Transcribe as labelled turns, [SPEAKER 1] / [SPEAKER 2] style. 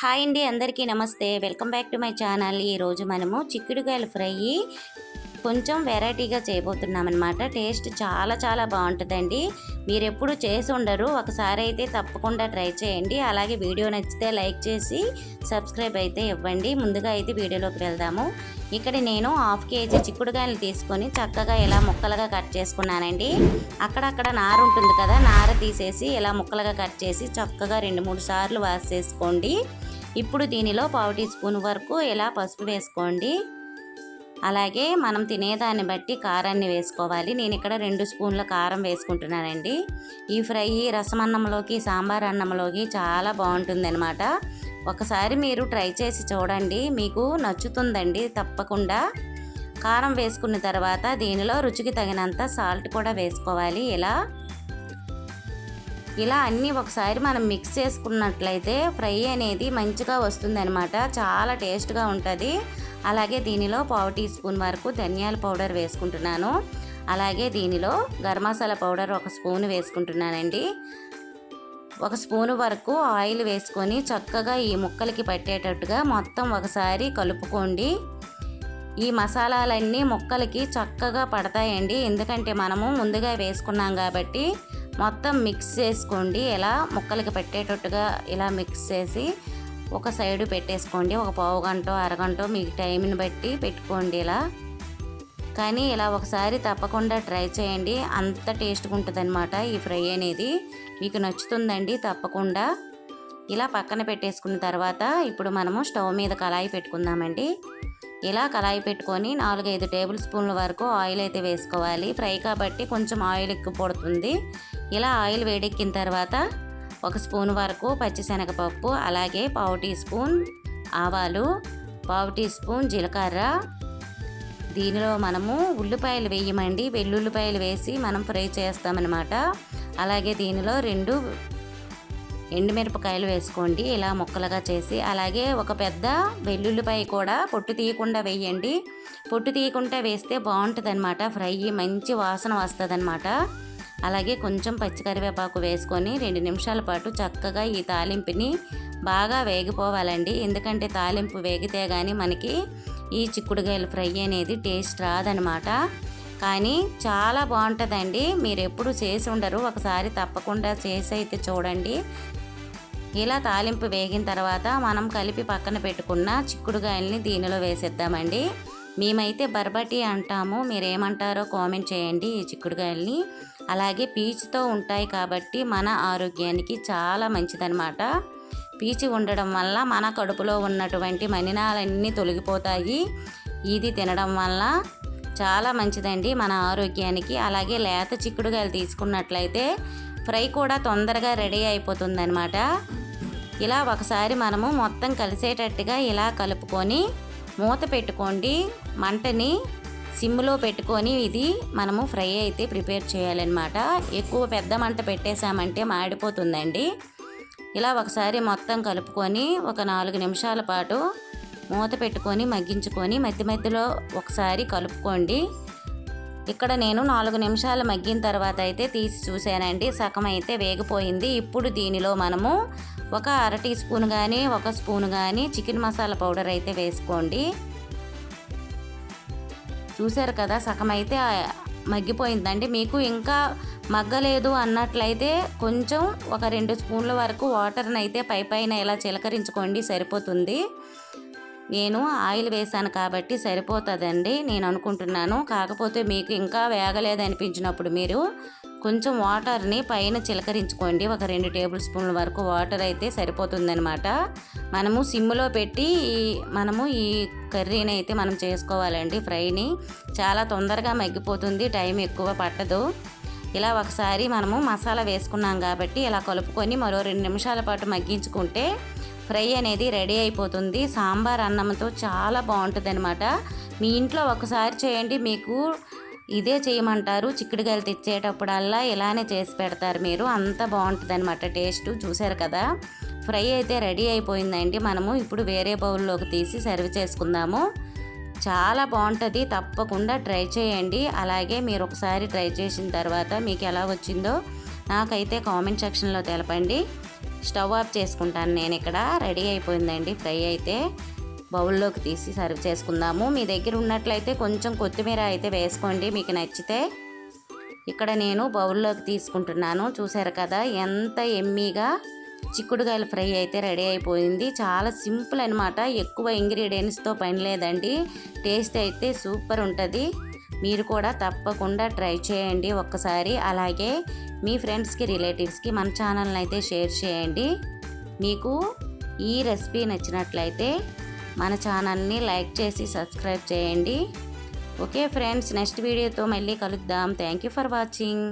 [SPEAKER 1] Hi అండి అందరికీ నమస్తే. Welcome back to my channel. ఈరోజు మనము చిక్కుడుకాయల ఫ్రై కొంచెం వెరైటీగా చేయబోతున్నామన్నమాట. టేస్ట్ చాలా చాలా బాగుంటుందండి. మీరు ఎప్పుడు చేసి ఉండరు. ఒకసారి అయితే తప్పకుండా ట్రై చేయండి. అలాగే వీడియో నచ్చితే లైక్ చేసి సబ్స్క్రైబ్ అయితే ఇవ్వండి. ముందుగా అయితే వీడియోలోకి వెళ్దాము. ఇక్కడ నేను హాఫ్ కేజీ చిక్కుడుకాయలు తీసుకొని చక్కగా ఇలా ముక్కలుగా కట్ చేసుకున్నానండి. అక్కడక్కడ నార ఉంటుంది కదా నార తీసేసి ఇలా ముక్కలుగా కట్ చేసి చక్కగా రెండు మూడు సార్లు వాష్ చేసుకోండి. ఇప్పుడు దీనిలో పావు టీ స్పూన్ వరకు ఇలా పసుపు వేసుకోండి. అలాగే మనం తినేదాన్ని బట్టి కారాన్ని వేసుకోవాలి. నేను ఇక్కడ రెండు స్పూన్ల కారం వేసుకుంటున్నానండి. ఈ ఫ్రై రసం అన్నంలోకి సాంబార్ అన్నంలోకి చాలా బాగుంటుంది అనమాట ఒకసారి మీరు ట్రై చేసి చూడండి. మీకు నచ్చుతుందండి తప్పకుండా. కారం వేసుకున్న తర్వాత దీనిలో రుచికి తగినంత సాల్ట్ కూడా వేసుకోవాలి. ఇలా ఇలా అన్నీ ఒకసారి మనం మిక్స్ చేసుకున్నట్లయితే ఫ్రై అనేది మంచిగా వస్తుంది అనమాట చాలా టేస్ట్గా ఉంటుంది. అలాగే దీనిలో పావు టీ స్పూన్ వరకు ధనియాల పౌడర్ వేసుకుంటున్నాను. అలాగే దీనిలో గరం మసాలా పౌడర్ ఒక స్పూన్ వేసుకుంటున్నానండి. ఒక స్పూను వరకు ఆయిల్ వేసుకొని చక్కగా ఈ ముక్కలకి పట్టేటట్టుగా మొత్తం ఒకసారి కలుపుకోండి. ఈ మసాలాలన్నీ ముక్కలకి చక్కగా పడతాయండి. ఎందుకంటే మనము ముందుగా వేసుకున్నాం కాబట్టి మొత్తం మిక్స్ చేసుకోండి. ఇలా ముక్కలకి పెట్టేటట్టుగా ఇలా మిక్స్ చేసి ఒక సైడు పెట్టేసుకోండి. ఒక పావు గంట అరగంట మీకు టైంని బట్టి పెట్టుకోండి ఇలా. కానీ ఇలా ఒకసారి తప్పకుండా ట్రై చేయండి. అంత టేస్ట్గా ఉంటుంది అనమాట ఈ ఫ్రై అనేది. మీకు నచ్చుతుందండి తప్పకుండా. ఇలా పక్కన పెట్టేసుకున్న తర్వాత ఇప్పుడు మనము స్టవ్ మీద కళాయి పెట్టుకుందామండి. ఇలా కళాయి పెట్టుకొని నాలుగైదు టేబుల్ స్పూన్ల వరకు ఆయిల్ అయితే వేసుకోవాలి. ఫ్రై కాబట్టి కొంచెం ఆయిల్ ఎక్కువ పడుతుంది. ఇలా ఆయిల్ వేడెక్కిన తర్వాత ఒక స్పూన్ వరకు పచ్చిశనగపప్పు అలాగే పావు టీ స్పూన్ ఆవాలు పావు టీ స్పూన్ జీలకర్ర. దీనిలో మనము ఉల్లిపాయలు వేయమండి. వెల్లుల్లిపాయలు వేసి మనం ఫ్రై చేస్తామన్నమాట. అలాగే దీనిలో రెండు ఎండుమిరపకాయలు వేసుకోండి. ఇలా ముక్కలుగా చేసి అలాగే ఒక పెద్ద వెల్లుల్లిపాయ కూడా పొట్టు తీయకుండా వేయండి. పొట్టు తీయకుండా వేస్తే బాగుంటుంది అనమాట ఫ్రై మంచి వాసన వస్తుంది అలాగే కొంచెం పచ్చికరివేపాకు వేసుకొని రెండు నిమిషాల పాటు చక్కగా ఈ తాలింపుని బాగా వేగిపోవాలండి. ఎందుకంటే తాలింపు వేగితే కానీ మనకి ఈ చిక్కుడుగాయల ఫ్రై అనేది టేస్ట్ రాదనమాట. కానీ చాలా బాగుంటుందండి. మీరు ఎప్పుడు చేసి ఉండరు. ఒకసారి తప్పకుండా చేసి అయితే చూడండి. ఇలా తాలింపు వేగిన తర్వాత మనం కలిపి పక్కన పెట్టుకున్న చిక్కుడుగాయల్ని దీనిలో వేసేద్దామండి. మేమైతే బర్బటి అంటాము. మీరేమంటారో కామెంట్ చేయండి ఈ చిక్కుడుగాయల్ని అలాగే పీచుతో ఉంటాయి కాబట్టి మన ఆరోగ్యానికి చాలా మంచిదనమాట పీచు ఉండడం వల్ల మన కడుపులో ఉన్నటువంటి మలినాలన్నీ తొలగిపోతాయి. ఇది తినడం వల్ల చాలా మంచిదండి మన ఆరోగ్యానికి. అలాగే లేత చిక్కుడుగాయలు తీసుకున్నట్లయితే ఫ్రై కూడా తొందరగా రెడీ అయిపోతుందన్నమాట. ఇలా ఒకసారి మనము మొత్తం కలిసేటట్టుగా ఇలా కలుపుకొని మూత పెట్టుకోండి. మంటని సిమ్లో పెట్టుకొని ఇది మనము ఫ్రై అయితే ప్రిపేర్ చేయాలన్నమాట. ఎక్కువ పెద్ద మంట పెట్టేశామంటే మాడిపోతుందండి. ఇలా ఒకసారి మొత్తం కలుపుకొని ఒక నాలుగు నిమిషాల పాటు మూత పెట్టుకొని మగ్గించుకొని మధ్య మధ్యలో ఒకసారి కలుపుకోండి. ఇక్కడ నేను నాలుగు నిమిషాలు మగ్గిన తర్వాత అయితే తీసి చూశానండి. సగం అయితే వేగిపోయింది. ఇప్పుడు దీనిలో మనము ఒక అర టీ స్పూన్ కానీ ఒక స్పూన్ కానీ చికెన్ మసాలా పౌడర్ అయితే వేసుకోండి. చూశారు కదా సగం అయితే మగ్గిపోయిందండి. మీకు ఇంకా మగ్గలేదు అన్నట్లయితే కొంచెం ఒక రెండు స్పూన్ల వరకు వాటర్ని అయితే పై పైన ఇలా చిలకరించుకోండి సరిపోతుంది. నేను ఆయిల్ వేసాను కాబట్టి సరిపోతుందండి నేను అనుకుంటున్నాను. కాకపోతే మీకు ఇంకా వేగలేదు అనిపించినప్పుడు మీరు కొంచెం వాటర్ని పైన చిలకరించుకోండి. ఒక రెండు టేబుల్ స్పూన్ల వరకు వాటర్ అయితే సరిపోతుందనమాట మనము సిమ్లో పెట్టి ఈ మనము ఈ కర్రీని అయితే మనం చేసుకోవాలండి ఫ్రైని. చాలా తొందరగా మగ్గిపోతుంది టైం ఎక్కువ పట్టదు. ఇలా ఒకసారి మనము మసాలా వేసుకున్నాం కాబట్టి ఇలా కలుపుకొని మరో రెండు నిమిషాల పాటు మగ్గించుకుంటే ఫ్రై అనేది రెడీ అయిపోతుంది. సాంబార్ అన్నంతో చాలా బాగుంటుంది అనమాట మీ ఇంట్లో ఒకసారి చేయండి మీకు ఇదే చేయమంటారు. చిక్కుడుకాయలు తెచ్చేటప్పుడల్లా ఇలానే చేసి పెడతారు మీరు. అంత బాగుంటుంది అనమాట టేస్ట్. చూసారు కదా? ఫ్రై అయితే రెడీ అయిపోయిందండి మనము. ఇప్పుడు వేరే బౌల్లోకి తీసి సర్వ్ చేసుకుందాము. చాలా బాగుంటుంది. తప్పకుండా ట్రై చేయండి. అలాగే మీరు ఒకసారి ట్రై చేసిన తర్వాత మీకు ఎలా వచ్చిందో నాకైతే కామెంట్ సెక్షన్లో తెలపండి. స్టవ్ ఆఫ్ చేసుకుంటాను నేను ఇక్కడ. రెడీ అయిపోయిందండి ఫ్రై అయితే. బౌల్లోకి తీసి సర్వ్ చేసుకుందాము. మీ దగ్గర ఉన్నట్లయితే కొంచెం కొత్తిమీర అయితే వేసుకోండి. మీకు నచ్చితే ఇక్కడ నేను బౌల్లోకి తీసుకుంటున్నాను. చూసారు కదా ఎంత ఎమ్మీగా చిక్కుడుకాయల ఫ్రై అయితే రెడీ అయిపోయింది. చాలా సింపుల్ అనమాట ఎక్కువ ఇంగ్రీడియంట్స్తో పని లేదండి. టేస్ట్ అయితే సూపర్ ఉంటుంది. మీరు కూడా తప్పకుండా ట్రై చేయండి ఒక్కసారి. అలాగే మీ ఫ్రెండ్స్కి రిలేటివ్స్కి మన ఛానల్ని అయితే షేర్ చేయండి. మీకు ఈ రెసిపీ నచ్చినట్లయితే మన ఛానల్ని లైక్ చేసి సబ్స్క్రైబ్ చేయండి. ఓకే ఫ్రెండ్స్ నెక్స్ట్ వీడియోతో మళ్ళీ కలుద్దాం. Thank you for watching